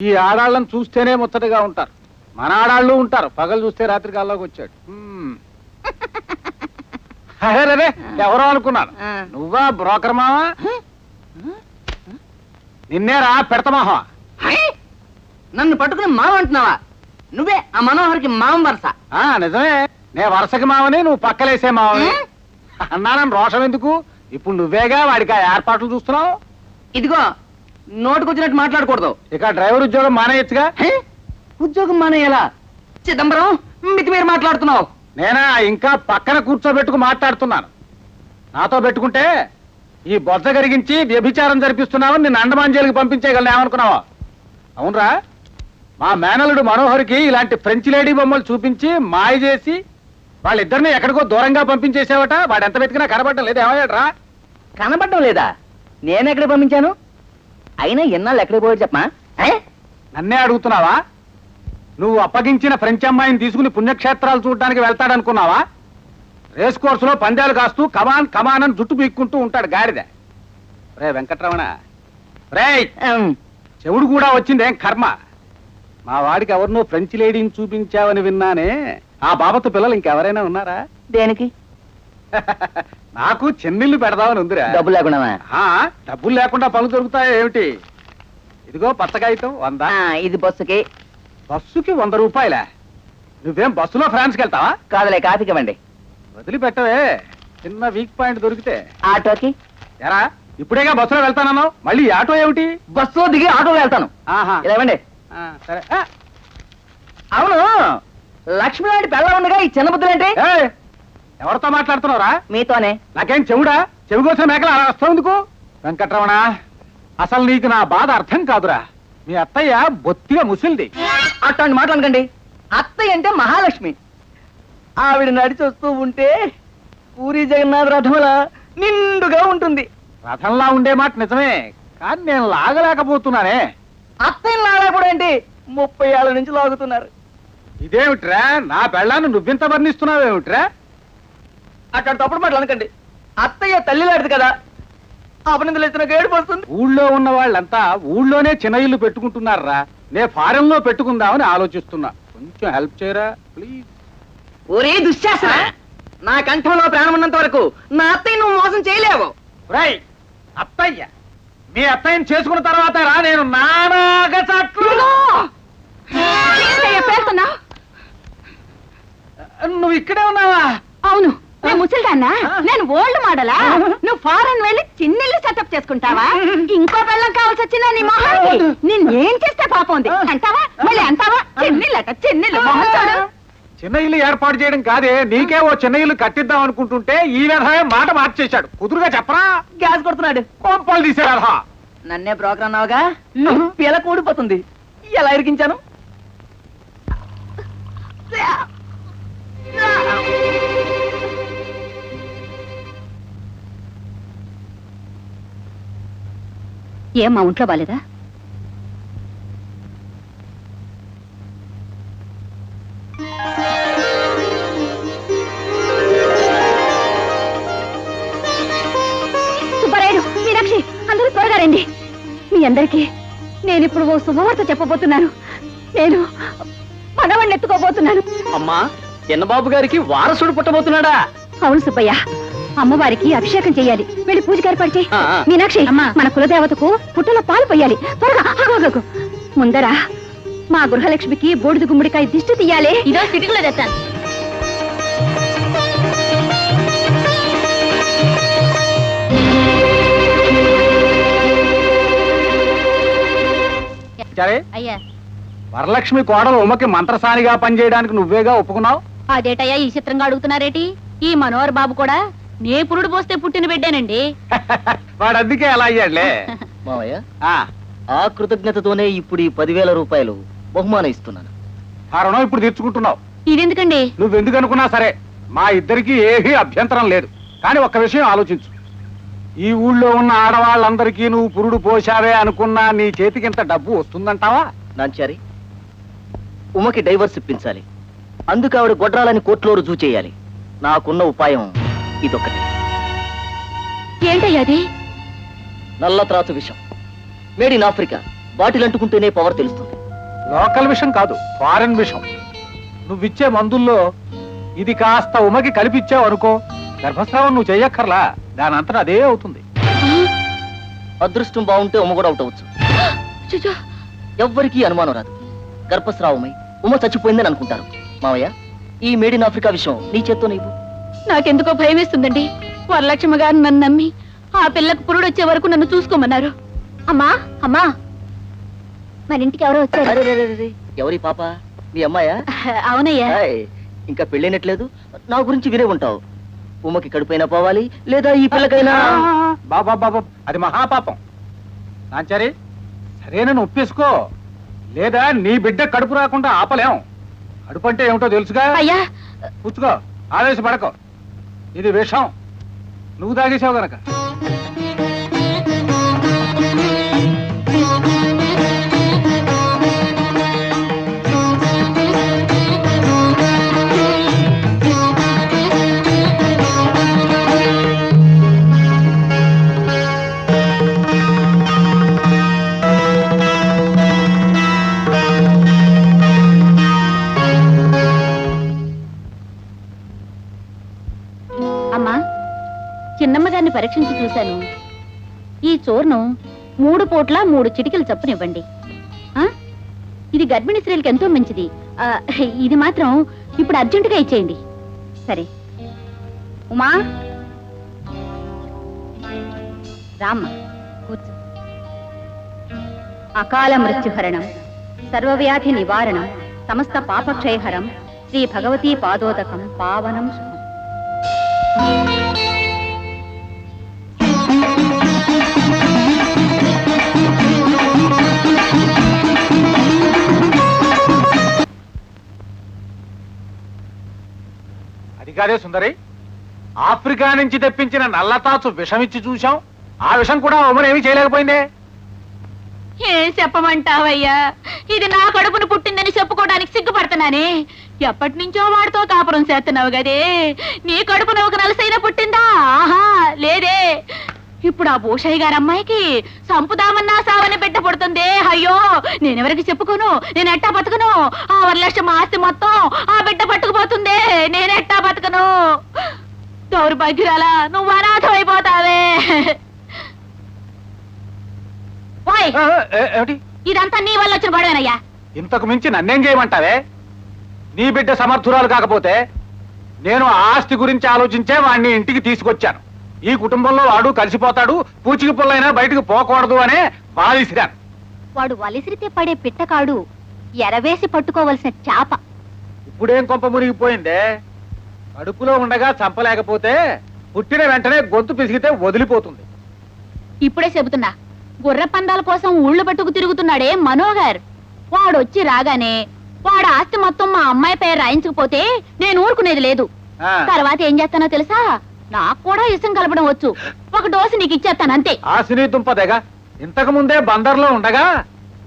ఈ ఆడాళ్ళని చూస్తేనే ముచ్చటగా ఉంటారు. మన ఆడాళ్ళు ఉంటారు. పగలు చూస్తే రాత్రి కాల్లోకి వచ్చాడు. రే, ఎవరో అనుకున్నాను ఆ. నువ్వా బ్రోకర్ మావా? నిన్నేరా పెడతమాహా హై! నన్ను పట్టుకుని మావ అంటున్నావా? నువ్వే ఆ మనోహర్కి మావం వరస. ఆ నిజమే. నే వరుసకి మావని నువ్వు పక్కలేసే మావని. అన్నానని రోషం ఎందుకు? ఇప్పుడు నువ్వేగా వాడికి ఆ ఏర్పాట్లు చూస్తున్నావు? ఇదిగో నోటుకొచ్చినట్టు మాట్లాడకూడదు. ఇక డ్రైవర్ ఉద్యోగం మానేయచ్చుగా! ఉద్యోగం మానేయాలా? చిదంబరం మితి మీరు మాట్లాడుతున్నావు. నేనా ఇంకా పక్కన కూర్చోబెట్టుకు మాట్లాడుతున్నాను. నాతో పెట్టుకుంటే ఈ బొజ్జ కరిగించి వ్యభిచారం జరిపిస్తున్నావని నిన్ను అండమాన్ జైలుకి పంపించేయగలను ఏమనుకున్నావా? అవునరా మా మేనలుడు మనోహర్కి ఇలాంటి ఫ్రెంచ్ లేడీ బొమ్మలు చూపించి మాయ చేసి వాళ్ళిద్దరిని ఎక్కడికో దూరంగా పంపించేసావట వాడు ఎంత వెతికినా కనబడటం లేదు ఏమయ్యాడ్రా? కనబడడం లేదా? నేను ఎక్కడ పంపించాను? అయినా ఎన్నాళ్ళు ఎక్కడ పోయాడు చెప్పమా! నన్నే అడుగుతున్నావా? నువ్వు అప్పగించిన ఫ్రెంచ్ అమ్మాయిని తీసుకుని పుణ్యక్షేత్రాలు చూడడానికి వెళ్తాడనుకున్నావా? రేస్ కోర్సులో పందాలు కాస్తూ కమాన్ కమాన్ అని జుట్టు పీక్కుంటూ ఉంటాడు గాడిద. రే వెంకట్రమణ. రే! చెవుడు కూడా వచ్చిందేం కర్మ? మా వాడికి ఎవరినో ఫ్రెంచ్ లేడీని చూపించావని విన్నానే ఆ బాబత్ పిల్లలు ఇంకెవరైనా ఉన్నారా? దేనికి? నాకు చెన్నెళ్ళు పెడదామని ఉందిరా. డబ్బు లేకుండా ఆ, డబ్బులు లేకుండా పనులు దొరుకుతాయా ఏమిటి? ఇదిగో పచ్చకాగితం వంద. ఇది బస్సుకి. బస్సుకి వంద రూపాయలే? నువ్వేం బస్సులో ఫ్రాన్స్కి వెళ్తావా? కాదులే కాఫీకి ఇవ్వండి. వదిలిపెట్టవే. చిన్న వీక్ పాయింట్ దొరికితే. ఆటోకి? ఎరా ఇప్పుడేగా బస్సులో వెళ్తానన్నావు? మళ్ళీ ఈ ఆటో ఏమిటి? బస్సులో దిగి ఆటోలో వెళ్తాను. ఆహా. ఇలా ఇవ్వండి. ఆ, సరే. ఆ, అవును లక్ష్మి లాంటి పిల్ల ఉండగా ఈ చిన్న బుద్ధులేంటి ఏయ్, ఎవరితో మాట్లాడుతున్నావురా? మీతోనే. నాకేం చెవుడా? చెవి కోసిన మేకలు అలా వస్తావు ఎందుకు? వెంకట్రమణ అసలు నీకు నా బాధ అర్థం కాదురా. మీ అత్తయ్య బొత్తిగా ముసిల్ది. అట్లాంటి మాట్లాడకండి అత్తయ్య అంటే మహాలక్ష్మి. ఆవిడ నడిచి వస్తూ ఉంటే పూరి జగన్నాథ్ రథంలా నిండుగా ఉంటుంది. రథంలా ఉండే మాట నిజమే కానీ నేను లాగలేకపోతున్నానే. అత్తయ్య లాగా కూడా ఏంటి? ముప్పై ఏళ్ళ నుంచి లాగుతున్నారు. ఇదేమిట్రా? నా పెళ్ళాన్ని నువ్వింత వర్ణిస్తున్నావేమిట్రా? అట్లాంటి తప్పుడు మాటలు అనకండి. అత్తయ్య తల్లి లాంటిది కదా. అపనిందలు ఎత్తున ఏడుపు వస్తుంది. ఊళ్ళో ఉన్న వాళ్ళంతా ఊళ్ళోనే చిన్న ఇల్లు పెట్టుకుంటున్నారా నే ఫారెన్లో పెట్టుకుందామని ఆలోచిస్తున్నా. కొంచెం హెల్ప్ చేయరా ప్లీజ్. ఒరే దుశ్శాసన. నా కంఠంలో ప్రాణం ఉన్నంత వరకు నా అత్తయ్య నువ్వు మోసం చేయలేవు. రై అత్తయ్య మీ అత్తయ్యని చేసుకున్న తర్వాత రా నేను నానాగ చట్లు. పేరుతున్నావు నువ్వు ఇక్కడే ఉన్నావా? అవును. ముసలిదాన్నా నేను ఓల్డ్ మోడలా నువ్వు ఫారెన్ వెళ్ళి చిన్నిల్లు సెటప్ చేసుకుంటావా? ఇంకో పిల్లం కావాల్సి వచ్చిందా నీ మొహానికి? నిన్నేం చేస్తే పాపం ఉంది? అంటావా? మళ్ళీ అంటావా? చిన్నిల్లట చిన్నిల్లు మొహం చూడు. చిన్న ఇల్లు ఏర్పాటు చేయడం కాదే నీకే ఓ చిన్న ఇల్లు కట్టిద్దాం అనుకుంటుంటే ఈ విధమే మాట మార్చేశాడు. కుదురుగా చెప్పరా? గ్యాస్ కొడుతున్నాడు. కోంపాలు తీసేరా నన్నే బ్రోకర్ అన్నావుగా? పిల్ల కూడిపోతుంది ఎలా ఇరికించాను? ఏం మా ఒంట్లో బాలేదా? సుబ్బరాయుడు మీనాక్షి అందరూ త్వరగా రండి. మీ అందరికీ నేను ఇప్పుడు ఓ శుభవార్త చెప్పబోతున్నాను. నేను మనవాణ్ణి ఎత్తుకోబోతున్నాను అమ్మా చిన్నబాబు గారికి వారసుడు పుట్టబోతున్నాడా? అవును సుబ్బయ్య. అమ్మవారికి అభిషేకం చెయ్యాలి వెళ్ళి పూజ ఏర్పాటు చేయి. ఆ, ఆ. మీనాక్షి మన కులదేవతకు పుట్టలో పాలు పోయాలి. త్వరగా. ఆగు, ఆగు, ఆగు. ముందర మా గృహలక్ష్మికి బూడిద గుమ్మడికాయ దిష్టి తీయాలి. ఇదో సిటికులో తెస్తాను. సరే అయ్యా. వరలక్ష్మి కోడలు ఉమ్మకి మంత్రసానిగా పనిచేయడానికి నువ్వేగా ఒప్పుకున్నావు? అదేటయ్యా ఈ చిత్రంగా అడుగుతున్నారేటి? ఈ మనోహర్ బాబు కూడా నే పురుడు పోస్తే పుట్టిన బిడ్డేనండి. వాడు అందుకే అలా అయ్యాడులే. మావయ్య ఆ, ఆ కృతజ్ఞతతోనే ఇప్పుడు ఈ పదివేల రూపాయలు బహుమానం ఇస్తున్నాను. ఆ రుణం ఇప్పుడు తీర్చుకుంటున్నావు. ఇదెందుకండి? నువ్వెందుకు అనుకున్నా సరే మా ఇద్దరికి ఏమీ అభ్యంతరం లేదు. కానీ ఒక్క విషయం ఆలోచించు. ఈ ఊళ్ళో ఉన్న ఆడవాళ్ళందరికీ నువ్వు పురుడు పోశావే అనుకున్నా నీ చేతికి ఇంత డబ్బు వస్తుందంటావా? నాంచారి ఉమకి డైవర్స్ ఇప్పించాలి. అందుకు ఆవిడ గొడ్రాలని కోర్టులో రుజువు చేయాలి నాకున్న ఉపాయం ఇదొక్కటి. ఏంటయ్యా అది? నల్ల త్రాసు విషం. Made in Africa. బాటిల్ అంటుకుంటేనే పవర్ తెలుస్తుంది. లోకల్ విషయం కాదు ఫారెన్ విషయం నువ్విచ్చే మందుల్లో ఇది కాస్త ఉమకి కలిపిచ్చావు అనుకో గర్భస్రావం నువ్వు చెయ్యక్కర్లా. దాని అంతటా అదే అవుతుంది. అదృష్టం బాగుంటే ఉమ్మ కూడా అవుట్ అవచ్చు చుచు, ఎవ్వరికీ అనుమానం రాదు. గర్భస్రావమై ఉమ్మ చచ్చిపోయిందని అనుకుంటారు. మావయ్య ఈ మేడ్ ఇన్ ఆఫ్రికా విషయం నీ చేత్తో నీవు? నాకెందుకో భయం వేస్తుందండి వరలక్ష్మి గారు నన్ను నమ్మి ఆ పిల్లకు పురుడు వచ్చే వరకు నన్ను చూసుకోమన్నారు. అమ్మా అమ్మా. మన ఇంటికి ఎవరో వచ్చారు. ఎవరి పాప? మీ అమ్మాయా? అవునయ్యా. ఇంకా పెళ్ళైనట్లేదు? నా గురించి వినే ఉంటావు. ఉమ్మకి కడుపైనా పోవాలి లేదా ఈ పిల్లకైనా? బాబా బాబా అది మహాపాపం. నాంచారి సరేనని ఒప్పేసుకో. లేదా నీ బిడ్డ కడుపు రాకుండా ఆపలేం. కడుపు అంటే ఏమిటో తెలుసుగా? అయ్యా. పుచ్చుకో ఆవేశపడకో. ఇది విషం. నువ్వు తాగేసావు గనక. పరీక్షించి చూశాను. ఈ చూర్ణం మూడు పూట్ల మూడు చిటికలు చప్పునివ్వండి. ఇది గర్భిణీ స్త్రీలకు ఎంతో మంచిది. ఇది మాత్రం ఇప్పుడు అర్జెంటుగా ఇచ్చేయండి. సరే. ఉమా. రామ్మ కూర్చో. అకాల మృత్యుహరణం సర్వవ్యాధి నివారణం సమస్త పాపక్షయహరం శ్రీ భగవతీ పాదోదకం పావనం శుభం. అది సుందరి ఆఫ్రికా నుంచి తెప్పించిన నల్లతాచు విషమిచ్చి చూశాం. ఆ విషం కూడా ఉమరేమీ చేయలేకపోయిందే. ఏం చెప్పమంటావయ్యా? ఇది నా కడుపును పుట్టిందని చెప్పుకోవడానికి సిగ్గుపడుతున్నానే. ఎప్పటి నుంచో వాడితో కాపురం చేస్తున్నావు గదే నీ కడుపు ఒక నలసైన పుట్టిందా? ఆహా లేదే. ఇప్పుడు ఆ భూషయ్య గారి అమ్మాయికి సంపుదామన్నా సావని బిడ్డ పుడుతుంది. అయ్యో నేనెవరికి చెప్పుకోను? నేను ఎట్టా బతకను? ఆ వరలక్ష్మ ఆస్తి మొత్తం ఆ బిడ్డ పట్టుకుపోతుంది. నేనెట్టా బతకను? దౌర్భాగ్యురాలా నువ్వు అనాథం అయిపోతావే ఓయ్ ఇదంతా నీ వల్ల వచ్చిన గొడవేనయ్యా. ఇంతకు మించి నన్నేం చేయమంటావే? నీ బిడ్డ సమర్థురాలు కాకపోతే నేను ఆ ఆస్తి గురించి ఆలోచించే వాడిని ఇంటికి తీసుకొచ్చాను. ఈ కుటుంబంలో వాడు కలిసిపోతాడు పూచికి పుల్లైనా బయటకు పోకూడదు అనే బాధిసిరాను వాడు వలిసిరితే పడే పిట్టకాడు ఎరవేసి పట్టుకోవలసిన చాప. ఇప్పుడేం కొంప మునిగిపోయిందే? కడుపులో ఉండగా చంపలేకపోతే పుట్టిన వెంటనే గొంతు పిసిగితే వదిలిపోతుంది. ఇప్పుడే చెబుతున్నా గుర్ర పందాల కోసం ఊళ్ళు పట్టుకు తిరుగుతున్నాడే మనోగర్ వాడొచ్చి రాగానే వాడు ఆస్తి మొత్తం మా అమ్మాయి పేరు రాయించకపోతే నేను ఊరుకునేది లేదు. ఆ, తర్వాత ఏం చేస్తానో తెలుసా? నాకు కూడా ఇష్టం కలపడం వచ్చు. ఒక డోసు నీకు ఇచ్చేస్తాను అంతే. ఆశని దుంపదగా? ఇంతకు ముందే బందర్లో ఉండగా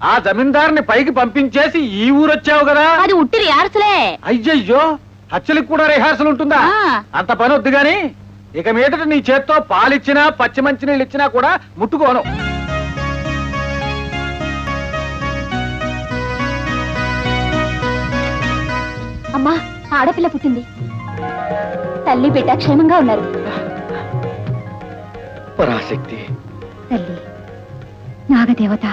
ఆ జమీందారుని పైకి పంపించేసి ఈ ఊరొచ్చావు కదా? అది ఉట్టి రిహార్సలే. అయ్యయ్యో హత్యలకు కూడా రిహార్సల్ ఉంటుందా? ఆ. అంత పని వద్దు గాని ఇక మీదట నీ చేత్తో పాలిచ్చినా పచ్చి మంచి నీళ్ళు ఇచ్చినా కూడా ముట్టుకోను. అమ్మా ఆడపిల్ల పుట్టింది. తల్లి బిడ్డ క్షేమంగా ఉన్నారు పరాశక్తి తల్లి నాగదేవత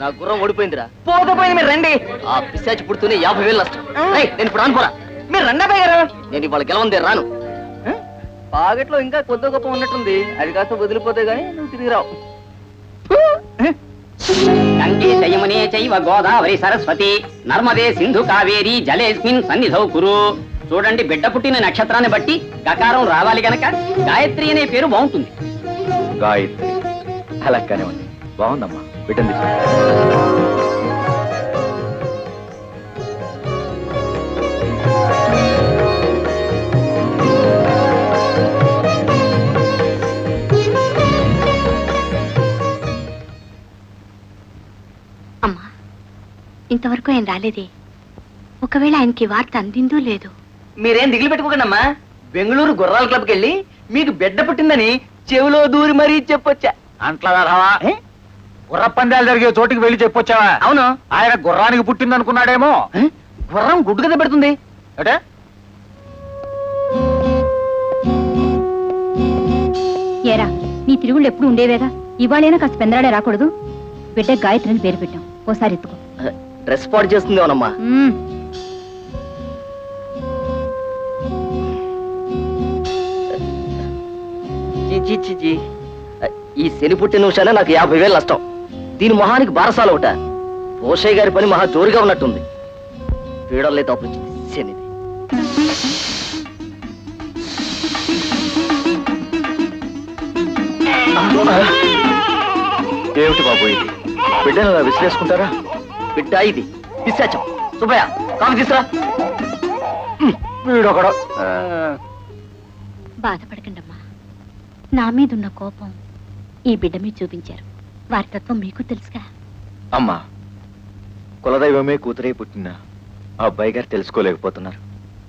నా గుర్రం ఓడిపోయిందిరా. పోతే పోయింది మీరు రండి. ఆ పిశాచి పుడుతూనే యాభై వేలు నష్టం. ఏయ్, నేను ఇప్పుడు రానుపోరా మీరు రండి అబ్బాయి గారు. నేను ఇవాళ గెలవందే రాను. పాకెట్లో ఇంకా కొద్ది గొప్ప ఉన్నట్టుంది. అది కాస్త వదిలిపోతే గానీ నువ్వు తిరిగి రావు గంగే చయమునే చైవ గోదావరి సరస్వతి నర్మదే సింధు కావేరి జలేస్మిన్ సన్నిధౌ కురు. చూడండి బిడ్డ పుట్టిన నక్షత్రాన్ని బట్టి గకారం రావాలి గనక గాయత్రి అనే పేరు బాగుంటుంది. గాయత్రి. అలా కానివ్వండి. బాగుందమ్మా. బిడ్డను అమ్మా ఇంతవరకు ఆయన రాలేదే. ఒకవేళ ఆయనకి వార్త అందిందో లేదో. మీరేం దిగులు పెట్టుకోకండమ్మా. బెంగళూరు గుర్రాల క్లబ్కి వెళ్ళి మీకు బిడ్డ పుట్టిందని చెవిలో దూరి మరీ చెప్పొచ్చా. అంట్ల గుర్ర పందాలు జరిగే చోటికి వెళ్ళి చెప్పొచ్చావా? అవును. ఆయన గుర్రానికి పుట్టింది అనుకున్నాడేమో? గుర్రం గుడ్డు కదా పెడుతుంది. అంటే ఏరా నీ తిరుగుళ్ళు ఎప్పుడు ఉండేవేగా? ఇవాళైనా కాస్త పెందరాడే రాకూడదు. బిడ్డ గాయత్రిని పేరు పెట్టాం. ఓసారి ఎత్తుకో. డ్రెస్ పాడు చేస్తుంది అవునమ్మా మ్మ్. జీ జీ జీ జీ ఈ శని పుట్టిన నిమిషానే నాకు యాభై వేలు నష్టం. దీని మొహానికి బారసాల ఒకట. పోషయ్య గారి పని మహా జోరుగా ఉన్నట్టుంది. పీడల్లే తప్పు శనిది ఏమిటి బాబు ఇది? బిడ్డను అలా విసిరేసుకుంటారా? బిడ్డ ఇది. పిశాచం సుబ్బయ్య కాఫీ తీసురా. వీడొకడు. బాధపడకండమ్మా. నా మీదున్న కోపం ఈ బిడ్డ మీద చూపించారు. వారి తత్వం మీకు తెలుసుగా. అమ్మా కులదైవమే కూతురై పుట్టిన ఆ అబ్బాయి గారు తెలుసుకోలేకపోతున్నారు.